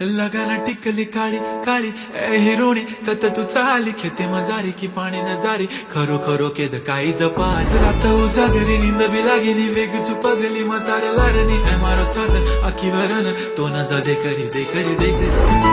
लगाना टिकली काळी काळी ए हिरोणी कत तू चाली खेते मजारी की पाणी नजारी खरो खरो केद काही जपाल रात उजागरी निंद बी लागेनी वेग चुपगली मतार लारणी ए मारो साधन अखी वरण तो न जा दे करी दे करी दे करी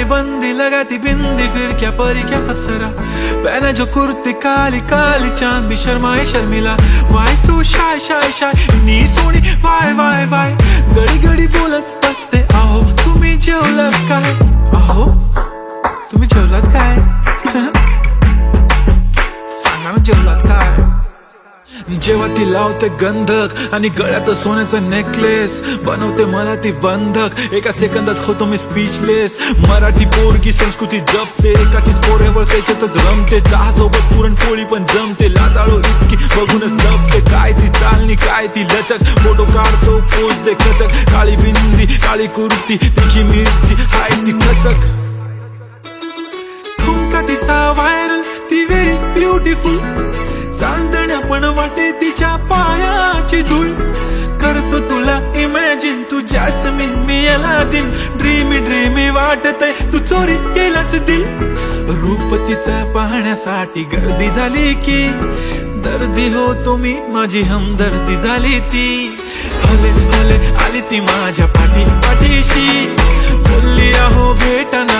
मेरी बंदी लगाती बिंदी फिर क्या परी क्या अप्सरा? पहना जो कुर्ती काली काली चांद भी शर्माए Sharmila. Why so shy shy shy नी सोनी वाय वाय जेव्हा ती लावते गंधक आणि गळ्यात सोन्याचा नेकलेस बनवते मला ती बंधक. एका सेकंदात होतो मी स्पीचलेस मराठी पोरगी संस्कृती जपते. एकाचीच पोरेवर त्याच्यातच रमते. चहा सोबत पुरणपोळी पण जमते. लाजाळो इतकी बघूनच लपते. काय ती चालणी काय ती लचक. फोटो काढतो पोच खचक. काळी बिंदी काळी कुर्ती तिची मिरची. हाय ती खचक. ठुमका तिचा व्हायरल ती व्हेरी ब्युटिफुल चांदण्या पण वाटे दिल. ड्रीमी ड्रीमी वाटत तू चोरी केलास दिल. रूप तिचा पाहण्यासाठी गर्दी झाली की दर्दी हो तुम्ही माझी हमदर्दी झाली ती. हले हले आली ती माझ्या पाठी पाठीशी. बोलली आहो भेटना